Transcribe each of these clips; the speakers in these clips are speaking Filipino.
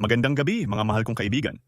Magandang gabi, mga mahal kong kaibigan.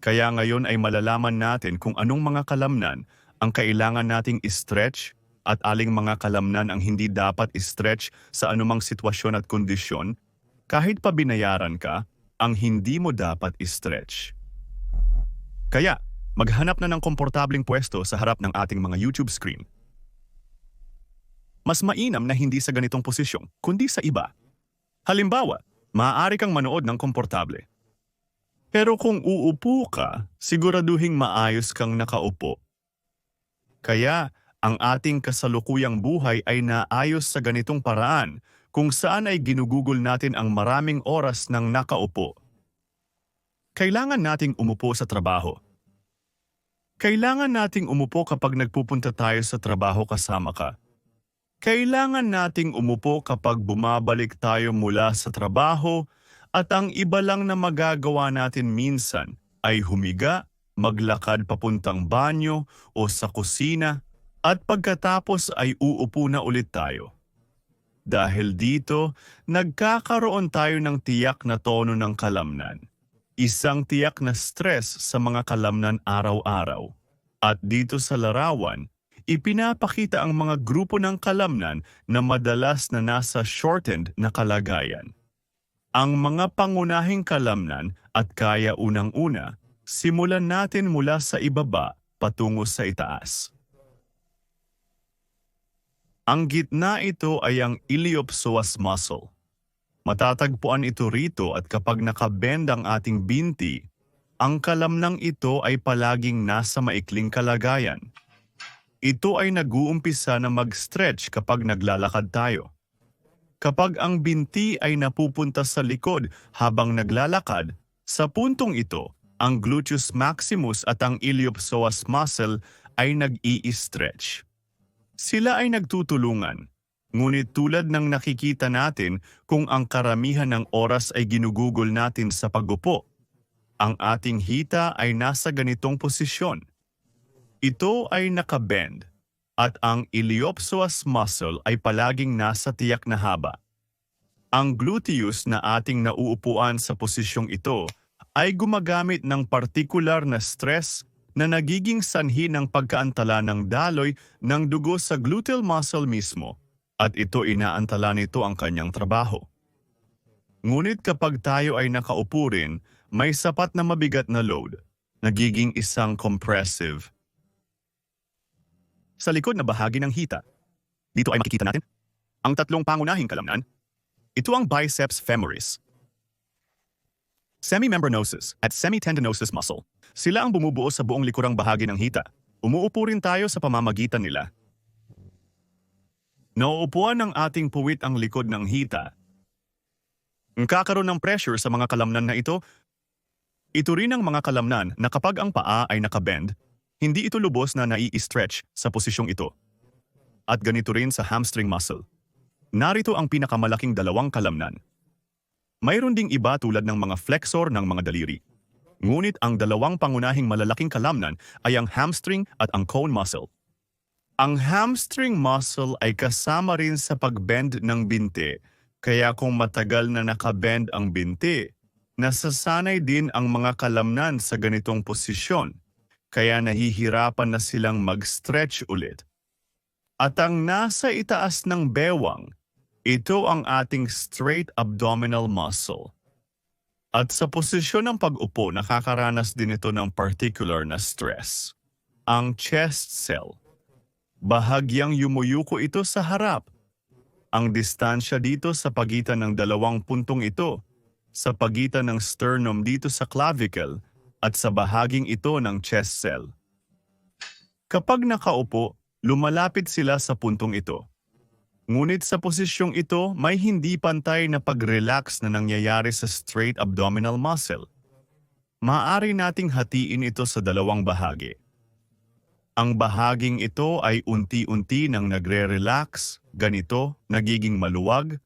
Kaya ngayon ay malalaman natin kung anong mga kalamnan ang kailangan nating stretch at aling mga kalamnan ang hindi dapat stretch sa anumang sitwasyon at kondisyon kahit pa binayaran ka, ang hindi mo dapat stretch. Kaya, maghanap na ng komportabling pwesto sa harap ng ating mga YouTube screen. Mas mainam na hindi sa ganitong posisyon, kundi sa iba. Halimbawa, maaari kang manood ng komportable. Pero kung uupo ka, siguraduhing maayos kang nakaupo. Kaya, ang ating kasalukuyang buhay ay naayos sa ganitong paraan kung saan ay ginugugol natin ang maraming oras ng nakaupo. Kailangan nating umupo sa trabaho. Kailangan nating umupo kapag nagpupunta tayo sa trabaho kasama ka. Kailangan nating umupo kapag bumabalik tayo mula sa trabaho at ang iba lang na magagawa natin minsan ay humiga, maglakad papuntang banyo o sa kusina at pagkatapos ay uupo na ulit tayo. Dahil dito, nagkakaroon tayo ng tiyak na tono ng kalamnan. Isang tiyak na stress sa mga kalamnan araw-araw. At dito sa larawan, ipinapakita ang mga grupo ng kalamnan na madalas na nasa shortened na kalagayan. Ang mga pangunahing kalamnan at kaya unang-una, simulan natin mula sa ibaba patungo sa itaas. Ang gitna ito ay ang iliopsoas muscle. Matatagpuan ito rito at kapag nakabend ang ating binti, ang kalamnang ito ay palaging nasa maikling kalagayan. Ito ay nag-uumpisa na mag-stretch kapag naglalakad tayo. Kapag ang binti ay napupunta sa likod habang naglalakad, sa puntong ito, ang gluteus maximus at ang iliopsoas muscle ay nag-i-stretch. Sila ay nagtutulungan. Ngunit tulad ng nakikita natin kung ang karamihan ng oras ay ginugugol natin sa pagupo, ang ating hita ay nasa ganitong posisyon. Ito ay nakabend at ang iliopsoas muscle ay palaging nasa tiyak na haba. Ang gluteus na ating nauupuan sa posisyong ito ay gumagamit ng partikular na stress na nagiging sanhi ng pagkaantala ng daloy ng dugo sa gluteal muscle mismo at ito inaantala nito ang kanyang trabaho. Ngunit kapag tayo ay nakaupo rin, may sapat na mabigat na load, nagiging isang compressive. Sa likod na bahagi ng hita, dito ay makikita natin ang tatlong pangunahing kalamnan. Ito ang biceps femoris, semimembranosus at semitendinosus muscle. Sila ang bumubuo sa buong likurang bahagi ng hita. Umuupo rin tayo sa pamamagitan nila. Nauupuan ng ating puwit ang likod ng hita. Kakaroon ng pressure sa mga kalamnan na ito, ito rin ang mga kalamnan na kapag ang paa ay nakabend, hindi ito lubos na nai-stretch sa posisyong ito. At ganito rin sa hamstring muscle. Narito ang pinakamalaking dalawang kalamnan. Mayroon ding iba tulad ng mga flexor ng mga daliri. Ngunit ang dalawang pangunahing malalaking kalamnan ay ang hamstring at ang cone muscle. Ang hamstring muscle ay kasama rin sa pagbend ng binti, kaya kung matagal na nakabend ang binti, nasasanay din ang mga kalamnan sa ganitong posisyon, kaya nahihirapan na silang mag-stretch ulit. At ang nasa itaas ng bewang, ito ang ating straight abdominal muscle. At sa posisyon ng pag-upo, nakakaranas din ito ng particular na stress. Ang chest cell. Bahagyang yumuyuko ito sa harap. Ang distansya dito sa pagitan ng dalawang puntong ito, sa pagitan ng sternum dito sa clavicle, at sa bahaging ito ng chest cell. Kapag nakaupo, lumalapit sila sa puntong ito. Ngunit sa posisyong ito, may hindi pantay na pag-relax na nangyayari sa straight abdominal muscle. Maaari nating hatiin ito sa dalawang bahagi. Ang bahaging ito ay unti-unti nang nagre-relax, ganito, nagiging maluwag,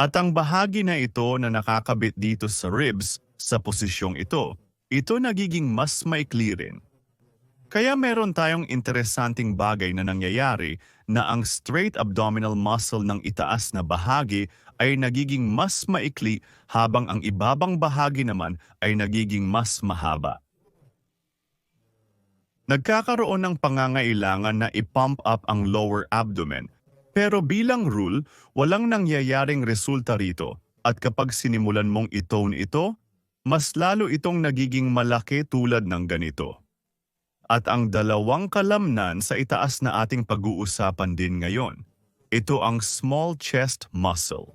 at ang bahagi na ito na nakakabit dito sa ribs sa posisyong ito, ito nagiging mas maikli rin. Kaya meron tayong interesanting bagay na nangyayari na ang straight abdominal muscle ng itaas na bahagi ay nagiging mas maikli habang ang ibabang bahagi naman ay nagiging mas mahaba. Nagkakaroon ng pangangailangan na i-pump up ang lower abdomen, pero bilang rule, walang nangyayaring resulta rito at kapag sinimulan mong itone ito, mas lalo itong nagiging malaki tulad ng ganito. At ang dalawang kalamnan sa itaas na ating pag-uusapan din ngayon, ito ang small chest muscle.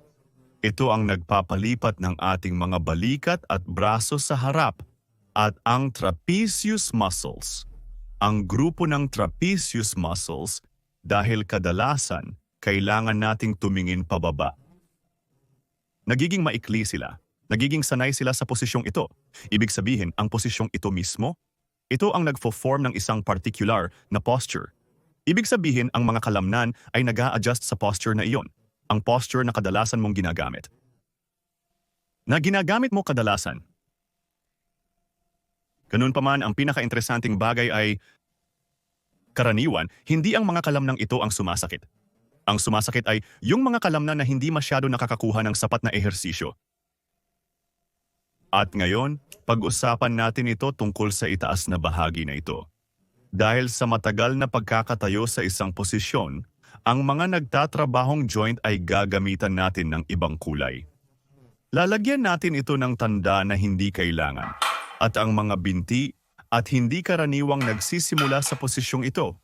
Ito ang nagpapalipat ng ating mga balikat at braso sa harap at ang trapezius muscles. Ang grupo ng trapezius muscles dahil kadalasan kailangan nating tumingin pababa. Nagiging maikli sila. Nagiging sanay sila sa posisyong ito. Ibig sabihin, ang posisyong ito mismo, ito ang nagfo-form ng isang particular na posture. Ibig sabihin, ang mga kalamnan ay nag adjust sa posture na iyon. Ang posture na kadalasan mong ginagamit. Na ginagamit mo kadalasan. Ganun pa man, ang pinaka-interesanting bagay ay karaniwan, hindi ang mga kalamnang ito ang sumasakit. Ang sumasakit ay yung mga kalamnan na hindi masyado nakakakuha ng sapat na ehersisyo. At ngayon, pag-usapan natin ito tungkol sa itaas na bahagi na ito. Dahil sa matagal na pagkakatayo sa isang posisyon, ang mga nagtatrabahong joint ay gagamitan natin ng ibang kulay. Lalagyan natin ito ng tanda na hindi kailangan at ang mga binti at hindi karaniwang nagsisimula sa posisyong ito.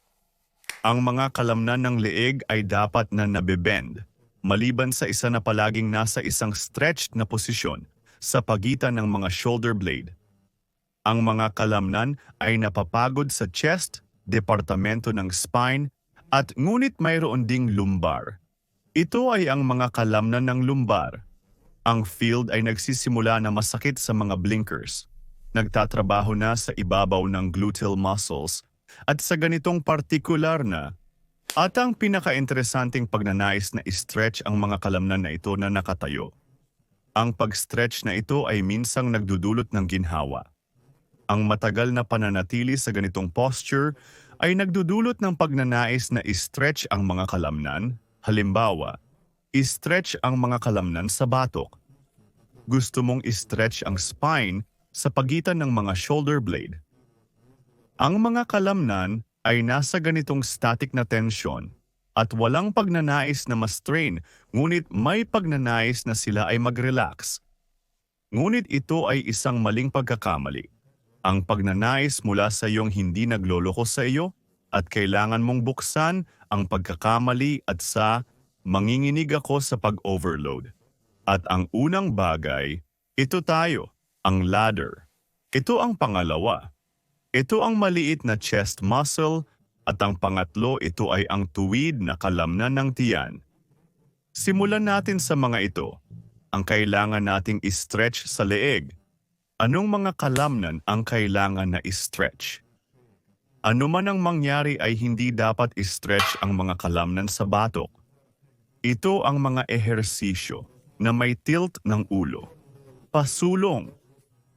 Ang mga kalamnan ng leeg ay dapat na nabebend, maliban sa isa na palaging nasa isang stretched na posisyon sa pagitan ng mga shoulder blade. Ang mga kalamnan ay napapagod sa chest, departamento ng spine, at ngunit mayroon ding lumbar. Ito ay ang mga kalamnan ng lumbar. Ang field ay nagsisimula na masakit sa mga blinkers. Nagtatrabaho na sa ibabaw ng gluteal muscles at sa ganitong partikular na at ang pinaka-interesanting pagnanais na stretch ang mga kalamnan na ito na nakatayo. Ang pag-stretch na ito ay minsang nagdudulot ng ginhawa. Ang matagal na pananatili sa ganitong posture ay nagdudulot ng pagnanais na stretch ang mga kalamnan. Halimbawa, stretch ang mga kalamnan sa batok. Gusto mong stretch ang spine sa pagitan ng mga shoulder blade. Ang mga kalamnan ay nasa ganitong static na tensyon at walang pagnanais na ma-strain, ngunit may pagnanais na sila ay mag-relax. Ngunit ito ay isang maling pagkakamali. Ang pagnanais mula sa iyong hindi nagloloko sa iyo at kailangan mong buksan ang pagkakamali at sa manginginig ako sa pag-overload. At ang unang bagay, ito tayo, ang ladder. Ito ang pangalawa. Ito ang maliit na chest muscle at ang pangatlo, ito ay ang tuwid na kalamnan ng tiyan. Simulan natin sa mga ito. Ang kailangan nating stretch sa leeg. Anong mga kalamnan ang kailangan na stretch? Ano man ang mangyari ay hindi dapat stretch ang mga kalamnan sa batok. Ito ang mga ehersisyo na may tilt ng ulo. Pasulong.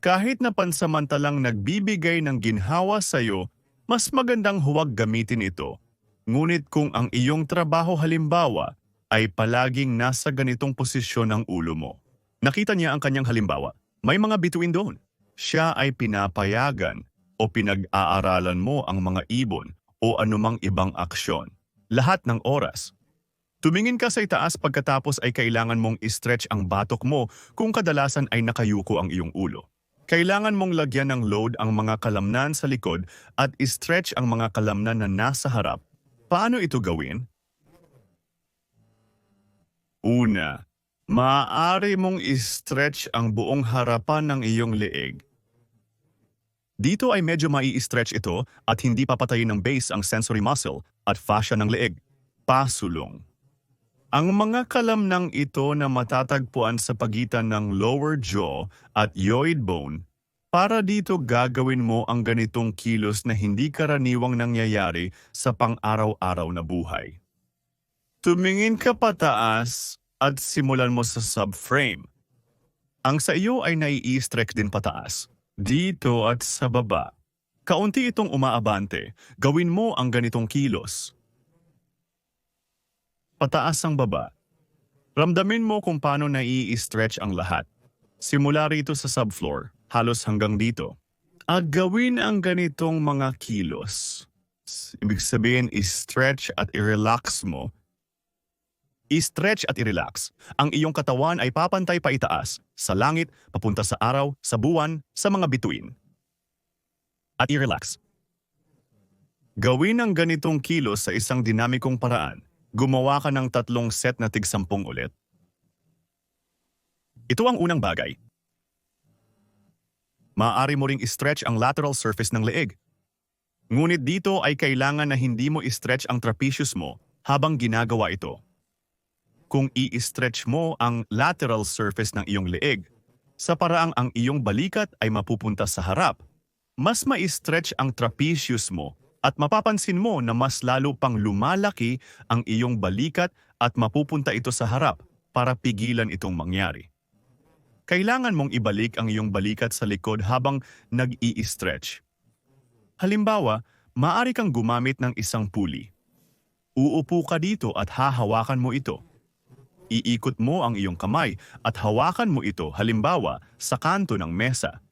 Kahit na pansamantalang nagbibigay ng ginhawa sa iyo mas magandang huwag gamitin ito. Ngunit kung ang iyong trabaho halimbawa ay palaging nasa ganitong posisyon ang ulo mo. Nakita niya ang kanyang halimbawa. May mga bituin doon. Siya ay pinapayagan o pinag-aaralan mo ang mga ibon o anumang ibang aksyon. Lahat ng oras. Tumingin ka sa itaas pagkatapos ay kailangan mong stretch ang batok mo kung kadalasan ay nakayuko ang iyong ulo. Kailangan mong lagyan ng load ang mga kalamnan sa likod at stretch ang mga kalamnan na nasa harap. Paano ito gawin? Una, maaari mong stretch ang buong harapan ng iyong leeg. Dito ay medyo mai-stretch ito at hindi papatayin ng base ang sensory muscle at fascia ng leeg. Pasulong. Ang mga kalamnang ito na matatagpuan sa pagitan ng lower jaw at yoid bone, para dito gagawin mo ang ganitong kilos na hindi karaniwang nangyayari sa pang-araw-araw na buhay. Tumingin ka pataas at simulan mo sa subframe. Ang sa iyo ay nai-stretch din pataas, dito at sa baba. Kaunti itong umaabante, gawin mo ang ganitong kilos pataas ang baba. Ramdamin mo kung paano nai-stretch ang lahat. Simula rito sa subfloor, halos hanggang dito. At gawin ang ganitong mga kilos. Ibig sabihin, i-stretch at i-relax mo. I-stretch at i-relax. Ang iyong katawan ay papantay pa itaas, sa langit, papunta sa araw, sa buwan, sa mga bituin. At i-relax. Gawin ang ganitong kilos sa isang dinamikong paraan. Gumawa ka ng tatlong set na tigsampung ulit. Ito ang unang bagay. Maaari mo ring stretch ang lateral surface ng leeg. Ngunit dito ay kailangan na hindi mo i-stretch ang trapezius mo habang ginagawa ito. Kung i-stretch mo ang lateral surface ng iyong leeg, sa paraang ang iyong balikat ay mapupunta sa harap, mas ma-stretch ang trapezius mo at mapapansin mo na mas lalo pang lumalaki ang iyong balikat at mapupunta ito sa harap para pigilan itong mangyari. Kailangan mong ibalik ang iyong balikat sa likod habang nag-i-stretch. Halimbawa, maaari kang gumamit ng isang pulley. Uupo ka dito at hahawakan mo ito. Iikot mo ang iyong kamay at hawakan mo ito halimbawa sa kanto ng mesa.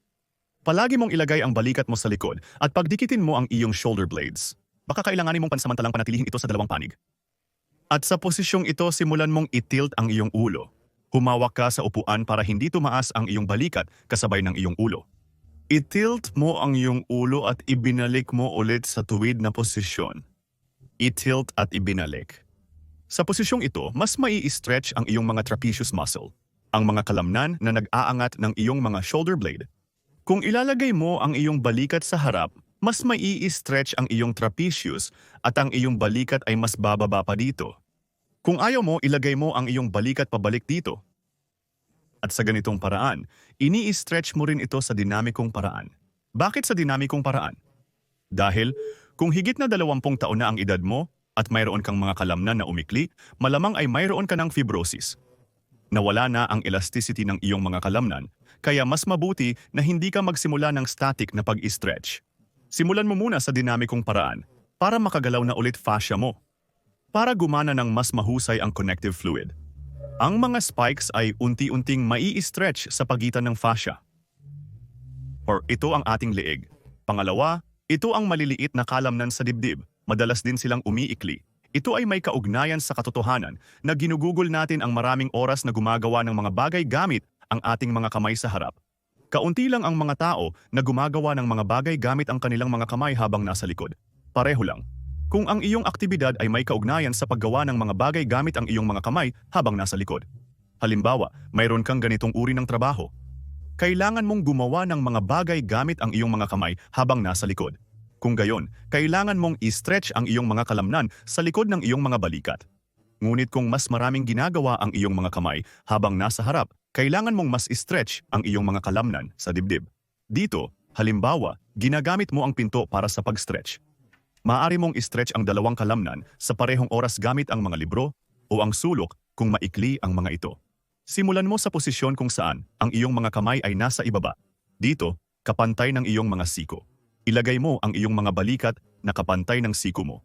Palagi mong ilagay ang balikat mo sa likod at pagdikitin mo ang iyong shoulder blades. Baka kailanganin mong pansamantalang panatilihin ito sa dalawang panig. At sa posisyong ito, simulan mong itilt ang iyong ulo. Humawak ka sa upuan para hindi tumaas ang iyong balikat kasabay ng iyong ulo. Itilt mo ang iyong ulo at ibinalik mo ulit sa tuwid na posisyon. Itilt at ibinalik. Sa posisyong ito, mas mai-stretch ang iyong mga trapezius muscle, ang mga kalamnan na nag-aangat ng iyong mga shoulder blade kung ilalagay mo ang iyong balikat sa harap, mas mai stretch ang iyong trapezius at ang iyong balikat ay mas bababa pa dito. Kung ayaw mo, ilagay mo ang iyong balikat pabalik dito. At sa ganitong paraan, ini-stretch mo rin ito sa dinamikong paraan. Bakit sa dinamikong paraan? Dahil kung higit na dalawampung taon na ang edad mo at mayroon kang mga kalamnan na umikli, malamang ay mayroon ka ng fibrosis. Nawala na ang elasticity ng iyong mga kalamnan kaya mas mabuti na hindi ka magsimula ng static na pag-stretch. Simulan mo muna sa dinamikong paraan para makagalaw na ulit fascia mo. Para gumana ng mas mahusay ang connective fluid. Ang mga spikes ay unti-unting mai-stretch sa pagitan ng fascia. Or ito ang ating leeg. Pangalawa, ito ang maliliit na kalamnan sa dibdib. Madalas din silang umiikli. Ito ay may kaugnayan sa katotohanan na ginugugol natin ang maraming oras na gumagawa ng mga bagay gamit ang ating mga kamay sa harap. Kaunti lang ang mga tao na gumagawa ng mga bagay gamit ang kanilang mga kamay habang nasa likod. Pareho lang. Kung ang iyong aktibidad ay may kaugnayan sa paggawa ng mga bagay gamit ang iyong mga kamay habang nasa likod. Halimbawa, mayroon kang ganitong uri ng trabaho. Kailangan mong gumawa ng mga bagay gamit ang iyong mga kamay habang nasa likod. Kung gayon, kailangan mong i-stretch ang iyong mga kalamnan sa likod ng iyong mga balikat. Ngunit kung mas maraming ginagawa ang iyong mga kamay habang nasa harap, kailangan mong mas stretch ang iyong mga kalamnan sa dibdib. Dito, halimbawa, ginagamit mo ang pinto para sa pag-stretch. Maaari mong stretch ang dalawang kalamnan sa parehong oras gamit ang mga libro o ang sulok kung maikli ang mga ito. Simulan mo sa posisyon kung saan ang iyong mga kamay ay nasa ibaba. Dito, kapantay ng iyong mga siko. Ilagay mo ang iyong mga balikat na kapantay ng siko mo.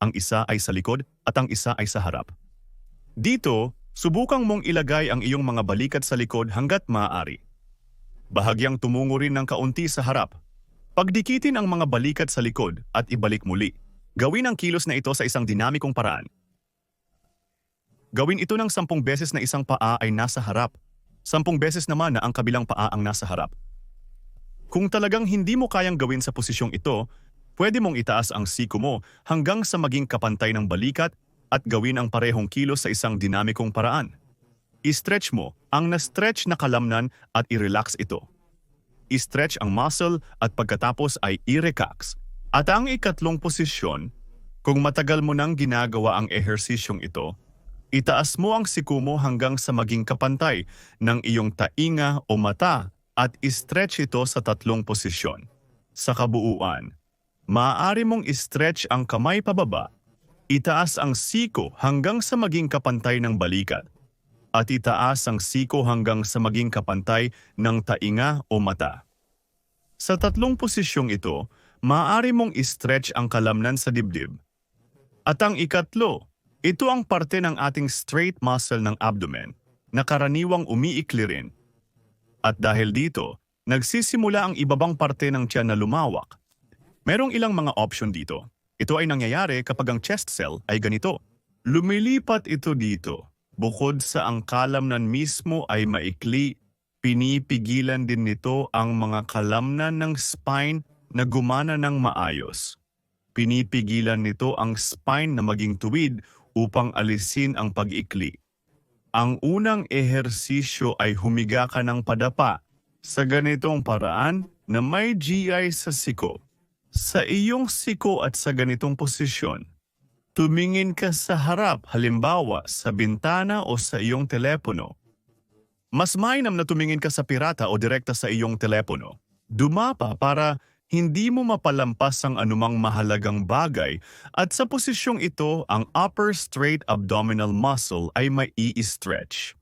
Ang isa ay sa likod at ang isa ay sa harap. Dito, Subukang mong ilagay ang iyong mga balikat sa likod hanggat maaari. Bahagyang tumungo rin ng kaunti sa harap. Pagdikitin ang mga balikat sa likod at ibalik muli. Gawin ang kilos na ito sa isang dinamikong paraan. Gawin ito ng sampung beses na isang paa ay nasa harap. Sampung beses naman na ang kabilang paa ang nasa harap. Kung talagang hindi mo kayang gawin sa posisyong ito, pwede mong itaas ang siko mo hanggang sa maging kapantay ng balikat at gawin ang parehong kilos sa isang dinamikong paraan. I-stretch mo ang na-stretch na kalamnan at i-relax ito. I-stretch ang muscle at pagkatapos ay i-relax. At ang ikatlong posisyon, kung matagal mo nang ginagawa ang ehersisyong ito, itaas mo ang siku mo hanggang sa maging kapantay ng iyong tainga o mata at i-stretch ito sa tatlong posisyon. Sa kabuuan, maaari mong i-stretch ang kamay pababa Itaas ang siko hanggang sa maging kapantay ng balikat at itaas ang siko hanggang sa maging kapantay ng tainga o mata. Sa tatlong posisyong ito, maaari mong i-stretch ang kalamnan sa dibdib. At ang ikatlo, Ito ang parte ng ating straight muscle ng abdomen na karaniwang umiikli rin. At dahil dito, nagsisimula ang ibabang parte ng tiyan na lumawak. Merong ilang mga option dito. Ito ay nangyayari kapag ang chest cell ay ganito. Lumilipat ito dito. Bukod sa ang kalamnan mismo ay maikli, pinipigilan din nito ang mga kalamnan ng spine na gumana ng maayos. Pinipigilan nito ang spine na maging tuwid upang alisin ang pag-ikli. Ang unang ehersisyo ay humiga ka ng padapa sa ganitong paraan na may GI sa siko. Sa iyong siko at sa ganitong posisyon, tumingin ka sa harap halimbawa sa bintana o sa iyong telepono. Mas mainam na tumingin ka sa pirata o direkta sa iyong telepono. Dumapa para hindi mo mapalampas ang anumang mahalagang bagay at sa posisyong ito ang upper straight abdominal muscle ay mai stretch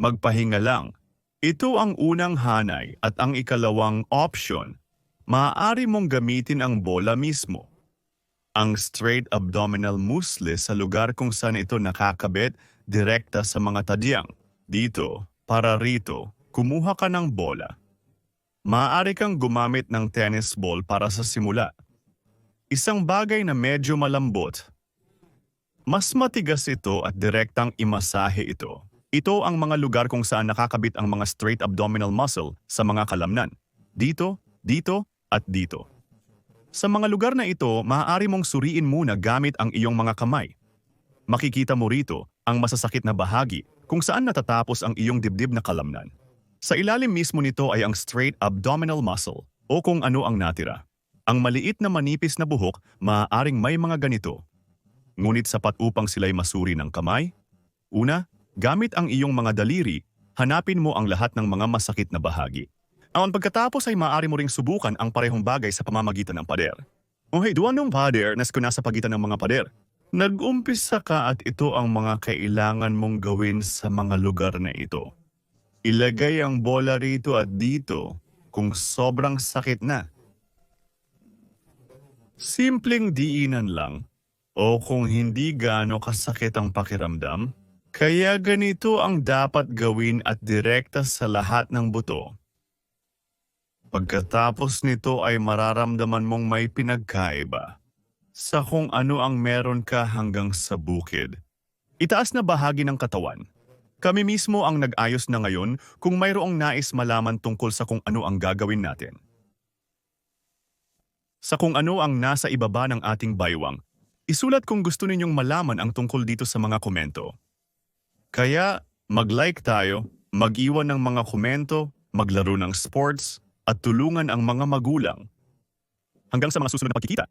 Magpahinga lang. Ito ang unang hanay at ang ikalawang option. Maaari mong gamitin ang bola mismo. Ang straight abdominal muscle sa lugar kung saan ito nakakabit direkta sa mga tadyang. Dito, para rito, kumuha ka ng bola. Maaari kang gumamit ng tennis ball para sa simula. Isang bagay na medyo malambot. Mas matigas ito at direktang imasahe ito. Ito ang mga lugar kung saan nakakabit ang mga straight abdominal muscle sa mga kalamnan. Dito, dito, at dito. Sa mga lugar na ito, maaari mong suriin muna gamit ang iyong mga kamay. Makikita mo rito ang masasakit na bahagi kung saan natatapos ang iyong dibdib na kalamnan. Sa ilalim mismo nito ay ang straight abdominal muscle o kung ano ang natira. Ang maliit na manipis na buhok maaaring may mga ganito. Ngunit sapat upang sila'y masuri ng kamay. Una, gamit ang iyong mga daliri, hanapin mo ang lahat ng mga masakit na bahagi. Ang pagkatapos ay maaari mo ring subukan ang parehong bagay sa pamamagitan ng pader. O hey, duwan ng pader na sa pagitan ng mga pader. Nag-umpisa ka at ito ang mga kailangan mong gawin sa mga lugar na ito. Ilagay ang bola rito at dito kung sobrang sakit na. Simpleng diinan lang o kung hindi gaano kasakit ang pakiramdam, kaya ganito ang dapat gawin at direkta sa lahat ng buto. Pagkatapos nito ay mararamdaman mong may pinagkaiba sa kung ano ang meron ka hanggang sa bukid. Itaas na bahagi ng katawan kami mismo ang nag-ayos na ngayon kung mayroong nais malaman tungkol sa kung ano ang gagawin natin. Sa kung ano ang nasa ibaba ng ating baywang, isulat kung gusto ninyong malaman ang tungkol dito sa mga komento. Kaya mag-like tayo, mag-iwan ng mga komento, maglaro ng sports, at tulungan ang mga magulang. Hanggang sa mga susunod na pagkikita.